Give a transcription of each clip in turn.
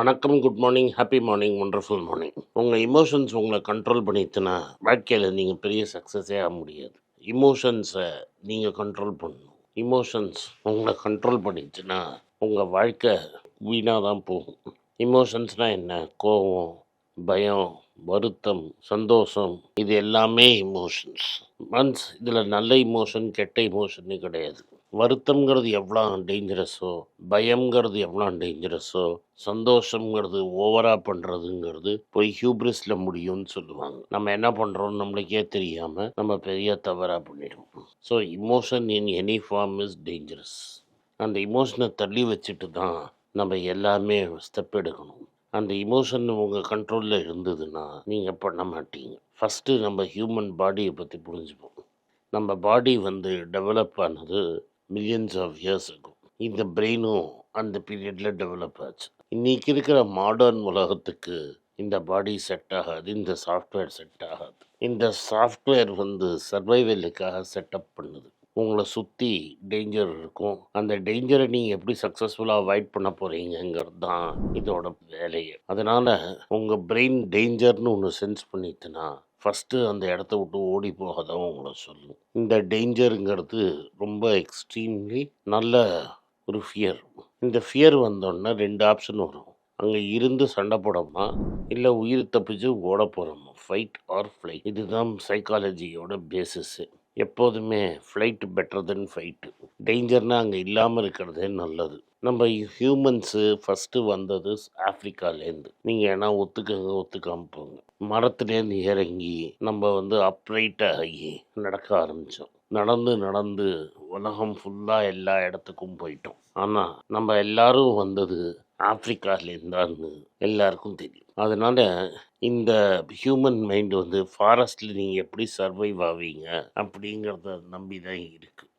வணக்கம் good morning happy morning wonderful morning உங்கள் emotions உங்களை கண்ட்ரோல் பண்ணிட்டுனா வாழ்க்கையில் நீங்கள் பெரிய சக்ஸஸே ஆக முடியாது. இமோஷன்ஸை நீங்கள் கண்ட்ரோல் பண்ணணும். இமோஷன்ஸ் உங்களை கண்ட்ரோல் பண்ணிட்டுனா உங்கள் வாழ்க்கை வீணாக தான் போகும் இமோஷன்ஸ்னால் என்ன? கோபம் பயம் வருத்தம் சந்தோஷம் இது எல்லாமே இமோஷன்ஸ் மன்ஸ் இதில் நல்ல இமோஷன் கெட்ட இமோஷன்னு கிடையாது. வருத்தம்ங்கிறது எவ்வளோ டேஞ்சரஸோ பயம்ங்கிறது எவ்வளோ டேஞ்சரஸோ சந்தோஷங்கிறது ஓவராக பண்ணுறதுங்கிறது போய் ஹியூப்ரிஸில் முடியும்னு சொல்லுவாங்க. நம்ம என்ன பண்ணுறோம் நம்மளுக்கே தெரியாமல் நம்ம பெரிய தவறாக பண்ணிடுவோம். So emotion in any form is dangerous அந்த இமோஷனை தள்ளி வச்சுட்டு தான் நம்ம எல்லாமே ஸ்டெப் எடுக்கணும். அந்த இமோஷன் உங்கள் கண்ட்ரோலில் இருந்ததுன்னா நீங்கள் பண்ண மாட்டீங்க. ஃபஸ்ட்டு நம்ம ஹியூமன் பாடியை பற்றி புரிஞ்சுப்போம். நம்ம பாடி வந்து டெவலப் ஆனது மில்லியன்ஸ் ஆஃப் இயர்ஸ் இருக்கும் இந்த பிரெயினும் அந்த பீரியடில் டெவலப் ஆச்சு. இன்றைக்கி இருக்கிற மாடர்ன் உலகத்துக்கு இந்த பாடி செட் ஆகாது இந்த சாஃப்ட்வேர் செட் ஆகாது. இந்த சாஃப்ட்வேர் வந்து சர்வைவலுக்காக செட்டப் பண்ணுது. உங்களை சுற்றி டேஞ்சர் இருக்கும். அந்த டேஞ்சரை நீங்கள் எப்படி சக்ஸஸ்ஃபுல்லாக அவாய்ட் பண்ண போகிறீங்கிறது தான் இதோட வேலையே. அதனால் உங்கள் பிரெயின் டேஞ்சர்னு ஒன்று சென்ஸ் பண்ணிட்டுனா ஃபஸ்ட்டு அந்த இடத்த விட்டு ஓடி போக தான் உங்களை சொல்லும் இந்த டேஞ்சருங்கிறது ரொம்ப எக்ஸ்ட்ரீம்லி நல்ல ஒரு ஃபியர் இந்த ஃபியர் வந்தோடனே ரெண்டு ஆப்ஷன் வரும். அங்கே இருந்து சண்டை போடோமா இல்லை உயிர் தப்பிச்சு ஓட போகிறோமா ஃபைட் ஆர் ஃப்ளைட் இதுதான் சைக்காலஜியோட பேசிஸு எப்போதுமே ஃப்ளைட் பெட்டர் தென் ஃபைட்டு டேஞ்சர்னால் அங்கே இல்லாமல் இருக்கிறதே நல்லது. நம்ம ஹியூமன்ஸு ஃபஸ்ட்டு வந்தது ஆஃப்ரிக்காலேருந்து நீங்கள் ஏன்னா ஒத்துக்கங்க ஒத்துக்காம போங்க. மரத்துலேருந்து இறங்கி நம்ம வந்து அப்ரைட்டாக ஆகி நடக்க ஆரம்பித்தோம் நடந்து நடந்து உலகம் ஃபுல்லாக எல்லா இடத்துக்கும் போயிட்டோம். ஆனால் நம்ம எல்லாரும் வந்தது ஆப்ரிக்காலேருந்தான்னு எல்லாருக்கும் தெரியும். அதனால் இந்த ஹியூமன் மைண்ட் வந்து ஃபாரஸ்ட்டில் நீங்கள் எப்படி சர்வைவ் ஆவீங்க அப்படிங்கிறத நம்பி தான் இருக்குது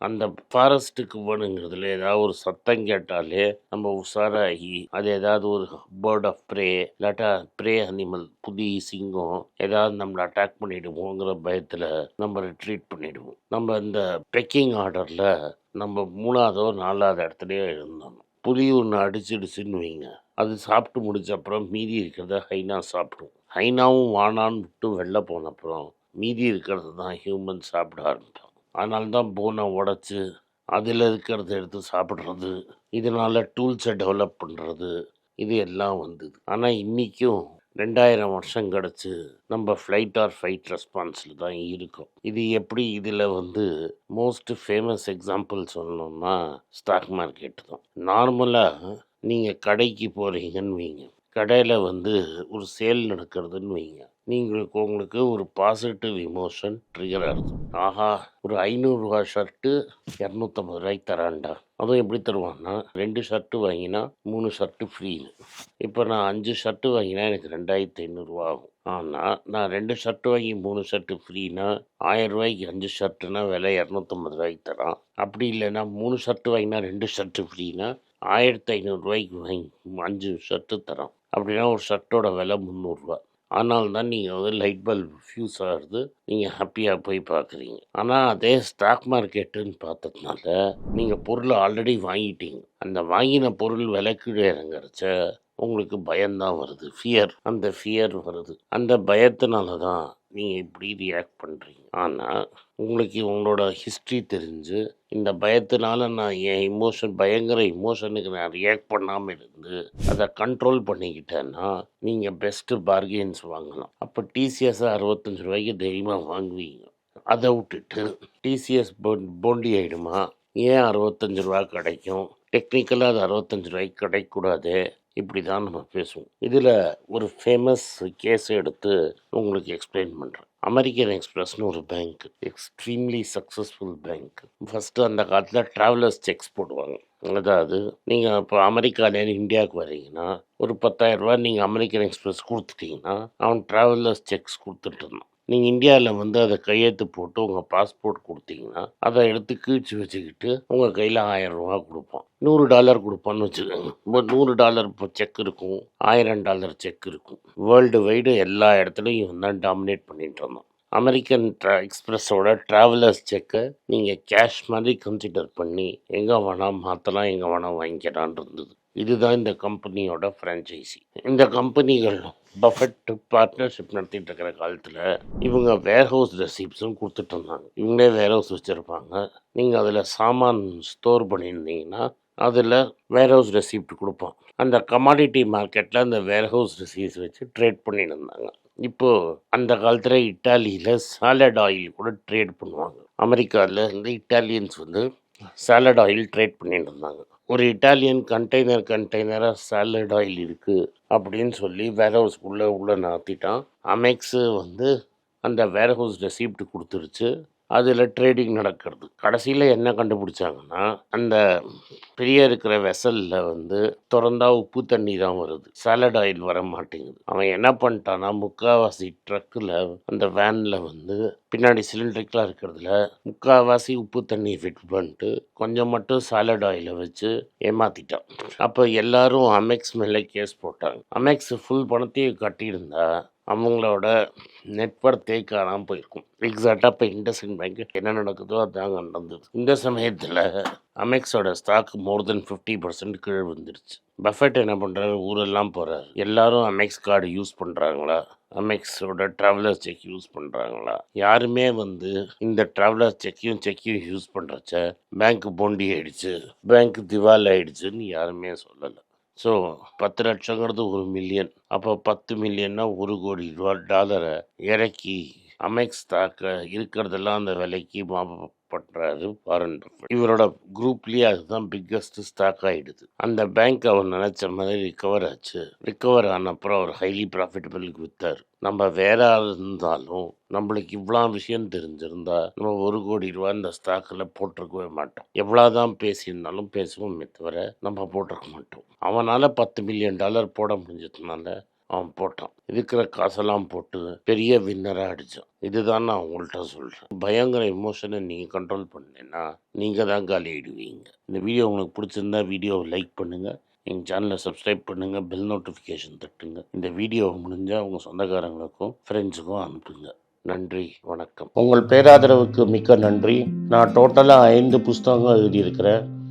அந்த ஃபாரஸ்ட்டுக்கு வேணுங்கிறதுல ஏதாவது ஒரு சத்தம் கேட்டாலே நம்ம உஷாராகி அது ஏதாவது ஒரு பேர்ட் ஆஃப் ப்ரே இல்லாட்டா ப்ரே அனிமல் புலி சிங்கம் ஏதாவது நம்மளை அட்டாக் பண்ணிடுவோங்கிற பயத்தில் நம்ம ரிட்ரீட் பண்ணிடுவோம். நம்ம இந்த பெக்கிங் ஆர்டரில் நம்ம மூணாவதோ நாலாவது இடத்துலையோ இருந்தோம். புலி ஒன்று அடிச்சிடுச்சுன்னு வைங்க. அது சாப்பிட்டு முடிச்ச அப்புறம் மீதி இருக்கிறத ஹைனா சாப்பிடும். ஹைனாவும் வானான்னு விட்டு வெளில போன அப்புறம் மீதி இருக்கிறது தான் ஹியூமன் சாப்பிட ஆரம்பிப்போம் அதனால தான் போனை உடச்சி அதில் இருக்கிறத எடுத்து சாப்பிட்றது இதனால் டூல்ஸை டெவலப் பண்ணுறது இது எல்லாம் வந்தது. ஆனால் இன்றைக்கும் ரெண்டாயிரம் வருஷம் கிடச்சி நம்ம ஃப்ளைட் ஆர் ஃபைட் ரெஸ்பான்ஸில் தான் இருக்கும். இது எப்படி இதில் வந்து மோஸ்ட் ஃபேமஸ் எக்ஸாம்பிள் சொல்லணும்னா ஸ்டாக் மார்க்கெட் தான். நார்மலாக நீங்கள் கடைக்கு போகிறீங்கன்னு வைங்க. கடையில் வந்து ஒரு சேல் நடக்கிறதுன்னு வைங்க. நீங்களுக்கு உங்களுக்கு ஒரு பாசிட்டிவ் இமோஷன் ட்ரிகர் ஆகுது ஆஹா ஒரு ஐநூறுரூவா ஷர்ட்டு இரநூத்தம்பது ரூபாய்க்கு தரான்டா. அதுவும் எப்படி தருவான்னா ரெண்டு ஷர்ட்டு வாங்கினா மூணு ஷர்ட்டு ஃப்ரீன்னு இப்போ நான் அஞ்சு ஷர்ட்டு வாங்கினா எனக்கு ரெண்டாயிரத்தி ஐநூறுரூவா ஆகும். ஆனால் நான் ரெண்டு ஷர்ட்டு வாங்கி மூணு ஷர்ட்டு ஃப்ரீனா ஆயிரம் ரூபாய்க்கு அஞ்சு ஷர்ட்டுனா விலை இரநூத்தம்பது ரூபாய்க்கு தரான். அப்படி இல்லைன்னா மூணு ஷர்ட்டு வாங்கினா ரெண்டு ஷர்ட்டு ஃப்ரீனா ஆயிரத்தி ஐநூறுரூவாய்க்கு வாங்கி அஞ்சு ஷர்ட்டு தரோம் அப்படின்னா ஒரு ஷர்ட்டோட விலை முந்நூறுரூவா ஆனால் தான் நீங்கள் வந்து லைட் பல்ப் ஃபியூஸ் ஆகிறது நீங்கள் ஹாப்பியாக போய் பார்க்குறீங்க ஆனால் அதே ஸ்டாக் மார்க்கெட்டுன்னு பார்த்ததுனால நீங்கள் பொருளை ஆல்ரெடி வாங்கிட்டீங்க. அந்த வாங்கின பொருள் விலைக்கு இறங்குறச்ச உங்களுக்கு பயம்தான் வருது. ஃபியர் அந்த ஃபியர் வருது. அந்த பயத்தினால தான் நீங்கள் இப்படி ரியாக்ட் பண்ணுறீங்க ஆனால் உங்களுக்கு உங்களோட ஹிஸ்ட்ரி தெரிஞ்சு இந்த பயத்தினால நான் என் இமோஷன் பயங்கர இமோஷனுக்கு நான் ரியாக்ட் பண்ணாமல் இருந்து அதை கண்ட்ரோல் பண்ணிக்கிட்டேன்னா நீங்கள் பெஸ்ட்டு பார்கெயின்ஸ் வாங்கலாம். அப்போ டிசிஎஸ் அறுபத்தஞ்சு ரூபாய்க்கு தைரியமாக வாங்குவீங்க. அதை விட்டுட்டு டிசிஎஸ் போண்டி ஆகிடுமா ஏன் அறுபத்தஞ்சு ரூபா கிடைக்கும்? டெக்னிக்கலாக அது அறுபத்தஞ்சு ரூபாய்க்கு கிடைக்கக்கூடாது? இப்படி தான் நம்ம பேசுவோம். இதில் ஒரு ஃபேமஸ் கேஸ் எடுத்து உங்களுக்கு எக்ஸ்பிளைன் பண்ணுறேன் அமெரிக்கன் எக்ஸ்பிரஸ்னு ஒரு bank extremely successful bank first அந்த காலத்தில் ட்ராவலர்ஸ் செக்ஸ் போடுவாங்க. அதாவது நீங்கள் இப்போ அமெரிக்காலேருந்து இந்தியாவுக்கு வரீங்கன்னா ஒரு பத்தாயிரரூபா நீங்கள் அமெரிக்கன் எக்ஸ்பிரஸ் கொடுத்துட்டீங்கன்னா அவன் ட்ராவலர்ஸ் செக்ஸ் கொடுத்துட்டு இருந்தான். நீங்கள் இந்தியாவில் வந்து அதை கையெழுத்து போட்டு உங்கள் பாஸ்போர்ட் கொடுத்தீங்கன்னா அதை எடுத்து கீழ்ச்சி வச்சுக்கிட்டு உங்கள் கையில் ஆயிரம் ரூபா கொடுப்பான். நூறு டாலர் கொடுப்பான்னு வச்சுக்கோங்க. இப்போ நூறு டாலர் இப்போ செக் இருக்கும். ஆயிரம் டாலர் செக் இருக்கும். வேர்ல்டு வைடு எல்லா இடத்துலையும் இவன் தான் டாமினேட் பண்ணிட்டு இருந்தான். அமெரிக்கன் ட்ரா எக்ஸ்பிரஸோட ட்ராவலர்ஸ் செக்கை நீங்கள் கேஷ் மாதிரி கன்சிடர் பண்ணி எங்கே வேணால் மாற்றலாம் எங்கே வேணால் வாங்கிக்கலான் இருந்தது. இதுதான் இந்த கம்பெனியோட ஃப்ரான்ச்சைசி இந்த கம்பெனிகள் பஃபெட் பார்ட்னர்ஷிப் நடத்திட்டு இருக்கிற காலத்தில் இவங்க வேர்ஹவுஸ் ரெசிப்ட்ஸும் கொடுத்துட்டு இருந்தாங்க. இவங்களே வேர்ஹவுஸ் வச்சுருப்பாங்க. நீங்கள் அதில் சாமான் ஸ்டோர் பண்ணியிருந்தீங்கன்னா அதில் வேர்ஹவுஸ் ரெசிப்ட் கொடுப்போம் அந்த கமாடிட்டி மார்க்கெட்டில் அந்த வேர்ஹவுஸ் ரெசிப்ட்ஸ் வச்சு ட்ரேட் பண்ணிட்டு இருந்தாங்க. இப்போது அந்த காலத்தில் இட்டாலியில் சாலட் ஆயில் கூட ட்ரேட் பண்ணுவாங்க. அமெரிக்காவில் இருந்து இட்டாலியன்ஸ் வந்து சாலட் ஆயில் ட்ரேட் பண்ணிட்டு இருந்தாங்க. ஒரு இட்டாலியன் கண்டெய்னர் கண்டெய்னராக சாலட் ஆயில் இருக்குது அப்படின்னு சொல்லி வேர்ஹவுஸ்க்குள்ளே உள்ளே நாத்திட்டான். அமெக்ஸு வந்து அந்த வேர்ஹவுஸ் ரெசிப்ட் கொடுத்துருச்சு. அதில் ட்ரேடிங் நடக்கிறது. கடைசியில் என்ன கண்டுபிடிச்சாங்கன்னா அந்த பெரிய இருக்கிற வெசலில் வந்து திறந்தா உப்பு தண்ணி தான் வருது. சாலட் ஆயில் வர மாட்டேங்குது. அவன் என்ன பண்ணிட்டான்னா முக்காவாசி ட்ரக்கில் அந்த வேனில் வந்து பின்னாடி சிலிண்டருக்கெலாம் இருக்கிறதுல முக்கால்வாசி உப்பு தண்ணி ஃபிட் பண்ணிட்டு கொஞ்சம் மட்டும் சாலட் ஆயிலை வச்சு ஏமாற்றிட்டான் அப்போ எல்லாரும் அமெக்ஸ் மேலே கேஸ் போட்டாங்க. அமெக்ஸ் ஃபுல் பணத்தையும் கட்டியிருந்தா அவங்களோட நெட்ஒர்க் காணாமல் போயிருக்கும். எக்ஸாக்டாக இப்போ இண்டஸ்இன் பேங்க் என்ன நடக்குதோ அதாங்க நடந்தது. இந்த சமயத்தில் அமெக்ஸோட stock more then fifty percent கீழே விழுந்துருச்சு. பஃபெட் என்ன பண்ணுறாரு ஊரெல்லாம் போகிறாரு எல்லாரும் அமெக்ஸ் கார்டு யூஸ் பண்ணுறாங்களா அமெக்ஸோட ட்ராவலர் செக் யூஸ் பண்ணுறாங்களா யாருமே வந்து இந்த ட்ராவலர் செக்கையும் செக்கையும் யூஸ் பண்ணுறச்ச பேங்க் பொண்டி ஆயிடுச்சு. பேங்க் திவால் ஆயிடுச்சுன்னு யாருமே சொல்லலை. ஸோ பத்து லட்சங்கிறது ஒரு மில்லியன் அப்போ பத்து மில்லியன்னா ஒரு கோடி ரூபா டாலரை இறக்கி அமெக்ஸ் ஸ்டாக்கை இருக்கிறதெல்லாம் அந்த விலைக்கு பண்ணுறாரு ஃபாரின் இவரோட குரூப்லேயே அதுதான் பிக்கஸ்ட் ஸ்டாக் ஆகிடுது அந்த பேங்க் அவர் நினச்ச மாதிரி ரிக்கவர் ஆச்சு. ரிக்கவர் ஆன அப்புறம் அவர் ஹைலி ப்ராஃபிட்டபிளுக்கு விற்றார் நம்ம வேற ஆள் இருந்தாலும் நம்மளுக்கு இவ்வளோ விஷயம் தெரிஞ்சிருந்தா நம்ம ஒரு கோடி ரூபா இந்த ஸ்டாக்கில் போட்டிருக்கவே மாட்டோம். எவ்வளோதான் பேசியிருந்தாலும் பேசுவோமே தவிர நம்ம போட்டிருக்க மாட்டோம். அவனால் பத்து மில்லியன் டாலர் போட முடிஞ்சதுனால அவன் போட்டான். இருக்கிற காசெல்லாம் போட்டு பெரிய வின்னராக அடித்தான் இதுதான் நான் உங்கள்கிட்ட சொல்கிறேன் பயங்கர எமோஷனை நீங்கள் கண்ட்ரோல் பண்ணேன்னா நீங்கள் தான் காலி ஆயிடுவீங்க. இந்த வீடியோ உங்களுக்கு பிடிச்சிருந்தா வீடியோவை லைக் பண்ணுங்கள் எங்கள் சேனலை சப்ஸ்கிரைப் பண்ணுங்கள் பெல் நோட்டிஃபிகேஷன் தட்டுங்க. இந்த வீடியோ முடிஞ்சால் உங்கள் சொந்தக்காரங்களுக்கும் ஃப்ரெண்ட்ஸுக்கும் அனுப்புங்க. நன்றி வணக்கம். உங்கள் பேராதரவுக்கு மிக்க நன்றி. நான் டோட்டலாக ஐந்து புஸ்தகங்கள் எழுதியிருக்கிறேன்.